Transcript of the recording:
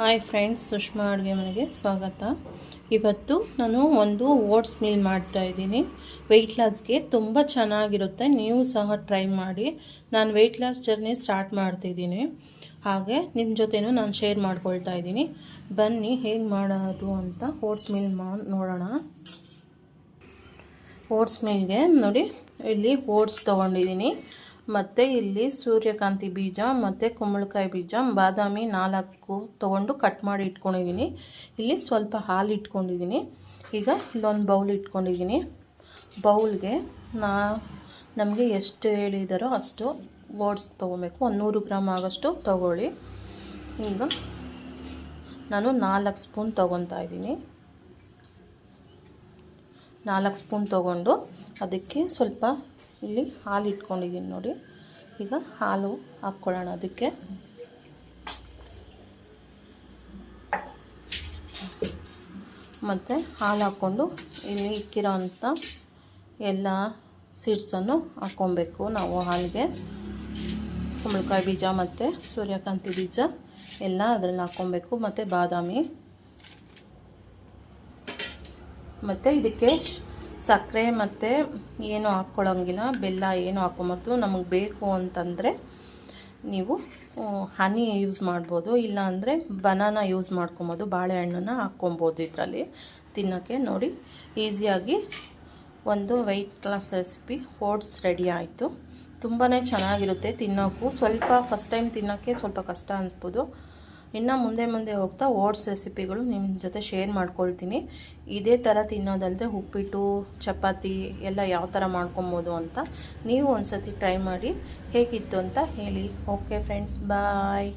Hi friends, Sushma ಅಡುಗೆ ಮನೆಗೆ ಸ್ವಾಗತ. ಇವತ್ತು ನಾನು ಒಂದು ಓಟ್ಸ್ ಮೀಲ್ ಮಾಡ್ತಾ ಇದ್ದೀನಿ. ವೆಯ್ಟ್ ಲಾಸ್ಗೆ ತುಂಬ ಚೆನ್ನಾಗಿರುತ್ತೆ, ನೀವು ಸಹ ಟ್ರೈ ಮಾಡಿ. ನಾನು ವೆಯ್ಟ್ ಲಾಸ್ ಜರ್ನಿ ಸ್ಟಾರ್ಟ್ ಮಾಡ್ತಿದ್ದೀನಿ. ಹಾಗೆ ನಿಮ್ಮ ಜೊತೆನೂ ನಾನು ಶೇರ್ ಮಾಡ್ಕೊಳ್ತಾ ಇದ್ದೀನಿ. ಬನ್ನಿ, ಹೇಗೆ ಮಾಡೋದು ಅಂತ ಓಟ್ಸ್ ಮೀಲ್ ಮಾ, ನೋಡೋಣ. ಓಟ್ಸ್ ಮೀಲ್ಗೆ ನೋಡಿ, ಇಲ್ಲಿ ಓಟ್ಸ್ ತೊಗೊಂಡಿದ್ದೀನಿ. ಮತ್ತು ಇಲ್ಲಿ ಸೂರ್ಯಕಾಂತಿ ಬೀಜ, ಮತ್ತು ಕುಂಬಳಕಾಯಿ ಬೀಜ, ಬಾದಾಮಿ ನಾಲ್ಕು ತೊಗೊಂಡು ಕಟ್ ಮಾಡಿ ಇಟ್ಕೊಂಡಿದ್ದೀನಿ. ಇಲ್ಲಿ ಸ್ವಲ್ಪ ಹಾಲು ಇಟ್ಕೊಂಡಿದ್ದೀನಿ. ಈಗ ಇಲ್ಲೊಂದು ಬೌಲ್ ಇಟ್ಕೊಂಡಿದ್ದೀನಿ. ಬೌಲ್ಗೆ ನಾ, ನಮಗೆ ಎಷ್ಟು ಹೇಳಿದಾರೋ ಅಷ್ಟು ಓಟ್ಸ್ ತೊಗೊಬೇಕು. ಒಂದು ನೂರು ಗ್ರಾಮ್ ಆಗೋಷ್ಟು ತೊಗೊಳ್ಳಿ. ಈಗ ನಾನು ನಾಲ್ಕು ಸ್ಪೂನ್ ತೊಗೊತಾ ಇದ್ದೀನಿ. ನಾಲ್ಕು ಸ್ಪೂನ್ ತೊಗೊಂಡು ಅದಕ್ಕೆ ಸ್ವಲ್ಪ ಇಲ್ಲಿ ಹಾಲು ಇಟ್ಕೊಂಡಿದ್ದೀನಿ ನೋಡಿ. ಈಗ ಹಾಲು ಹಾಕ್ಕೊಳ್ಳೋಣ ಅದಕ್ಕೆ. ಮತ್ತು ಹಾಲು ಹಾಕ್ಕೊಂಡು ಇಲ್ಲಿ ಇಕ್ಕಿರೋ ಅಂಥ ಎಲ್ಲ ಸೀಡ್ಸನ್ನು ಹಾಕ್ಕೊಬೇಕು ನಾವು ಹಾಲಿಗೆ. ಕುಂಬಳಕಾಯಿ ಬೀಜ ಮತ್ತು ಸೂರ್ಯಕಾಂತಿ ಬೀಜ ಎಲ್ಲ ಅದರಲ್ಲಿ ಹಾಕ್ಕೊಬೇಕು. ಮತ್ತು ಬಾದಾಮಿ. ಮತ್ತು ಇದಕ್ಕೆ ಸಕ್ಕರೆ ಮತ್ತು ಏನು ಹಾಕ್ಕೊಳ್ಳೋಂಗಿಲ್ಲ ಬೆಲ್ಲ ಏನು ಹಾಕೊಂಬತ್ತು. ನಮಗೆ ಬೇಕು ಅಂತಂದರೆ ನೀವು ಹನಿ ಯೂಸ್ ಮಾಡ್ಬೋದು. ಇಲ್ಲ ಅಂದರೆ ಬನಾನ ಯೂಸ್ ಮಾಡ್ಕೊಬೋದು. ಬಾಳೆಹಣ್ಣನ್ನು ಹಾಕ್ಕೊಬೋದು ಇದರಲ್ಲಿ. ತಿನ್ನೋಕ್ಕೆ ನೋಡಿ ಈಸಿಯಾಗಿ ಒಂದು weight loss recipe oats ready ಆಯಿತು. ತುಂಬಾ ಚೆನ್ನಾಗಿರುತ್ತೆ ತಿನ್ನೋಕ್ಕೂ ಸ್ವಲ್ಪ ಫಸ್ಟ್ ಟೈಮ್ ತಿನ್ನೋಕ್ಕೆ ಸ್ವಲ್ಪ ಕಷ್ಟ ಅನಿಸ್ಬೋದು. ಇನ್ನು ಮುಂದೆ ಮುಂದೆ ಹೋಗ್ತಾ ಓಟ್ಸ್ ರೆಸಿಪಿಗಳು ನಿಮ್ಮ ಜೊತೆ ಶೇರ್ ಮಾಡ್ಕೊಳ್ತೀನಿ. ಇದೇ ಥರ ತಿನ್ನೋದಲ್ಲದೆ ಉಪ್ಪಿಟ್ಟು, ಚಪಾತಿ ಎಲ್ಲ ಯಾವ ಥರ ಮಾಡ್ಕೊಬೋದು ಅಂತ ನೀವು ಒಂದು ಸತಿ ಟ್ರೈ ಮಾಡಿ ಹೇಗಿತ್ತು ಅಂತ ಹೇಳಿ. Okay friends, bye.